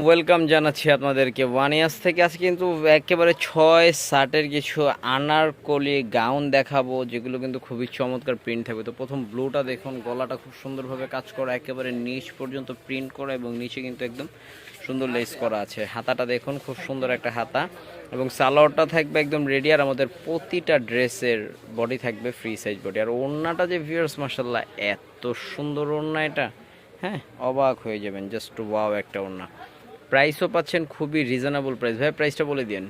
Welcome জানাচ্ছি আপনাদেরকে। ওয়ানিয়াস থেকে আজকে কিন্তু একেবারে ছয় শার্টের কিছু আনারকলি গাউন দেখাবো, যেগুলো কিন্তু খুবই চমৎকার প্রিন্ট থাকবে। তো প্রথম ব্লুটা দেখুন, গলাটা খুব সুন্দরভাবে কাজ করা, একেবারে নিচ পর্যন্ত প্রিন্ট করা এবং নিচে কিন্তু একদম সুন্দর লেস করা আছে। হাতাটা দেখুন, খুব সুন্দর একটা হাতা এবং সালোয়ারটা থাকবে একদম রেডি আর আমাদের প্রতিটা ড্রেসের বডি থাকবে ফ্রি সাইজ বডি আর ওড়নাটা যে ভিউয়ার্স মাসাল্লাহ এত সুন্দর ওড়না এটা। হ্যাঁ অবাক হয়ে যাবেন জাস্ট ওয়াও একটা ওড়না। প্রাইসও পাচ্ছেন খুবই রিজনেবল প্রাইস ভাই প্রাইসটা বলে দিন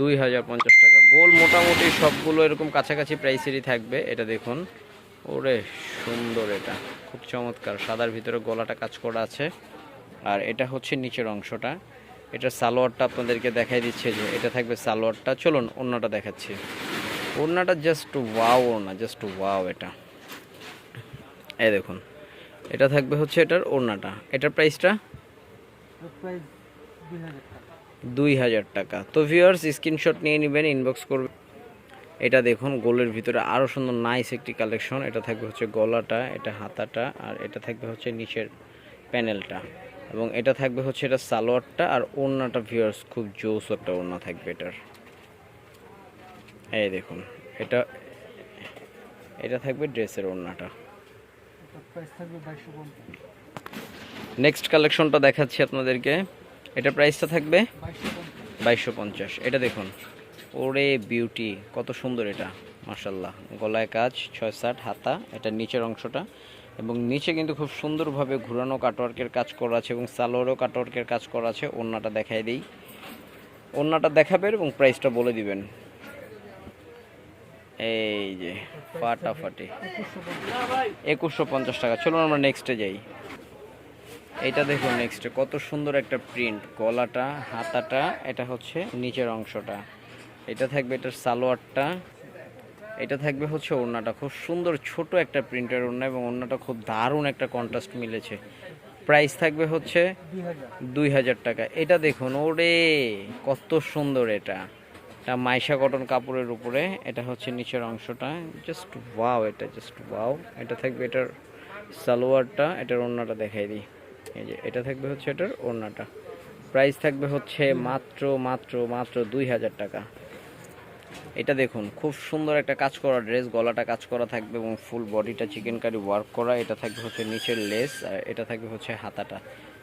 দুই হাজার পঞ্চাশ টাকা। গোল মোটামুটি সবগুলো এরকম কাছাকাছি প্রাইসেরই থাকবে এটা দেখুন। ওরে সুন্দর এটা। খুব চমৎকার। সাদার ভিতরে গলাটা কাজ করা আছে। আর এটা হচ্ছে নিচের অংশটা। এটা সালোয়ারটা আপনাদেরকে দেখাই দিচ্ছে যে এটা থাকবে সালোয়ারটা। চলুন অন্যটা দেখাচ্ছি। ওড়নাটা জাস্ট ওয়াও ওড়না জাস্ট ওয়াও এটা। এই দেখুন। এটা থাকবে হচ্ছে এটার ওড়নাটা। এটার প্রাইসটা দুই হাজার টাকা। তো ভিউয়ার্স স্ক্রিনশট নিয়ে নেবেন ইনবক্স করবে। এটা দেখুন, গোলের ভিতরে আরও সুন্দর নাইস একটি কালেকশন এটা থাকবে হচ্ছে গলাটা, এটা হাতাটা, আর এটা থাকবে হচ্ছে নিচের প্যানেলটা এবং এটা থাকবে হচ্ছে এটা সালোয়ারটা, আর ওড়নাটা ভিউয়ার্স খুব জোস একটা ওড়না থাকবে এটার। এই দেখুন, এটা এটা থাকবে ড্রেসের ওড়নাটা। প্রাইস থাকবে বাইশশো পঞ্চাশ। নেক্সট কালেকশনটা দেখাচ্ছি আপনাদেরকে। এটা প্রাইসটা থাকবে বাইশশো পঞ্চাশ। এটা দেখুন। ওরে বিউটি কত সুন্দর এটা। মার্শাল্লাহ গলায় কাজ ছয় সাত হাতা এটা নিচের অংশটা। এবং নিচে কিন্তু খুব সুন্দরভাবে ঘুরানো কাটওয়ার্কের কাজ করা আছে এবং সালোয়ারও কাটওয়ার্কের কাজ করা আছে। ওড়নাটা দেখাই দিই। ওড়নাটা দেখাবেন এবং প্রাইসটা বলে দিবেন। এই যে, ফাটাফাটি। একুশশো পঞ্চাশ টাকা। চলুন আমরা নেক্সটে যাই। এটা দেখুন নেক্সটে কত সুন্দর একটা প্রিন্ট গলাটা, হাতাটা, এটা হচ্ছে নিচের অংশটা। এটা থাকবে এটার সালোয়ারটা। এটা থাকবে হচ্ছে ওড়নাটা। খুব সুন্দর ছোট একটা প্রিন্টের ওড়না এবং ওড়নাটা খুব দারুণ একটা কন্ট্রাস্ট মিলেছে। প্রাইস থাকবে হচ্ছে দুই হাজার টাকা। এটা দেখুন, ওরে, কত সুন্দর এটা। এটা মাইশা কটন কাপড়ের উপরে। এটা হচ্ছে নিচের অংশটা। জাস্ট ওয়াও এটা জাস্ট ওয়াও এটা থাকবে এটার সালোয়ারটা, এটার ওড়নাটা দেখাই দিই। এই যে, এটা থাকবে হচ্ছে এটার ওড়নাটা। প্রাইস থাকবে হচ্ছে মাত্র মাত্র মাত্র দুই হাজার টাকা। এটা দেখুন, খুব সুন্দর একটা কাজ করা ড্রেস, গলাটা কাজ করা থাকবে এবং ফুল বডিটা চিকেন কারি ওয়ার্ক করা। এটা থাকবে হচ্ছে নিচের লেস আর এটা থাকবে হচ্ছে হাতাটা।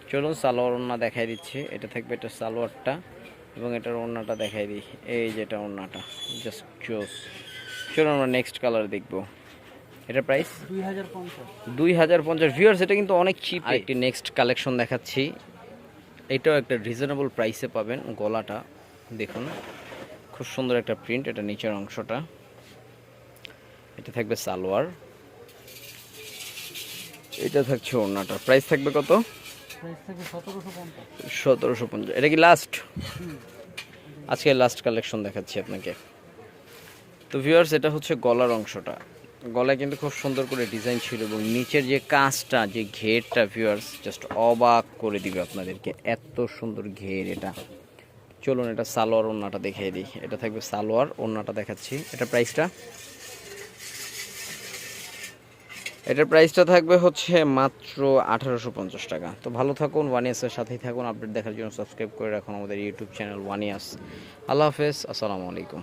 চলুন সালোয়ার ওড়না দেখাই দিচ্ছি। এটা থাকবে এটা সালোয়ারটা। এবং এটার ওড়নাটা দেখাই দিই। এই যেটা ওড়নাটা জাস্ট জোস চলুন আমরা নেক্সট কালার দেখব। এটা প্রাইস দুই হাজার পঞ্চাশ। ভিউয়ার্স এটা কিন্তু অনেক চিপ একটি নেক্সট কালেকশন দেখাচ্ছি। এটাও একটা রিজনেবল প্রাইসে পাবেন গলাটা। দেখুন, খুব সুন্দর একটা প্রিন্ট এটা নিচের অংশটা। এটা থাকবে সালোয়ার। এটা থাকছে ওড়নাটা। প্রাইস থাকবে কত? সতেরোশো পঞ্চাশ। এটা কি লাস্ট আজকে লাস্ট কালেকশন দেখাচ্ছি আপনাকে। তো ভিউয়ার্স এটা হচ্ছে গলার অংশটা। গলায় কিন্তু খুব সুন্দর করে ডিজাইন ছিল এবং নিচের যে কাজটা যে ঘেরটা ভিউয়ার্স জাস্ট অবাক করে দিবে আপনাদেরকে। এত সুন্দর ঘের এটা। চলুন, এটা সালোয়ার ওড়নাটা দেখিয়ে দিই। এটা থাকবে সালোয়ার, ওড়নাটা দেখাচ্ছি। এটা প্রাইসটা এটার প্রাইসটা থাকবে হচ্ছে মাত্র আঠারোশো পঞ্চাশ টাকা। তো ভালো থাকুন ওয়ান ইয়ার্সের সাথেই থাকুন আপডেট দেখার জন্য সাবস্ক্রাইব করে রাখুন আমাদের ইউটিউব চ্যানেল ওয়ান ইয়ার্স আল্লাহ হাফেজ, আসসালামু আলাইকুম।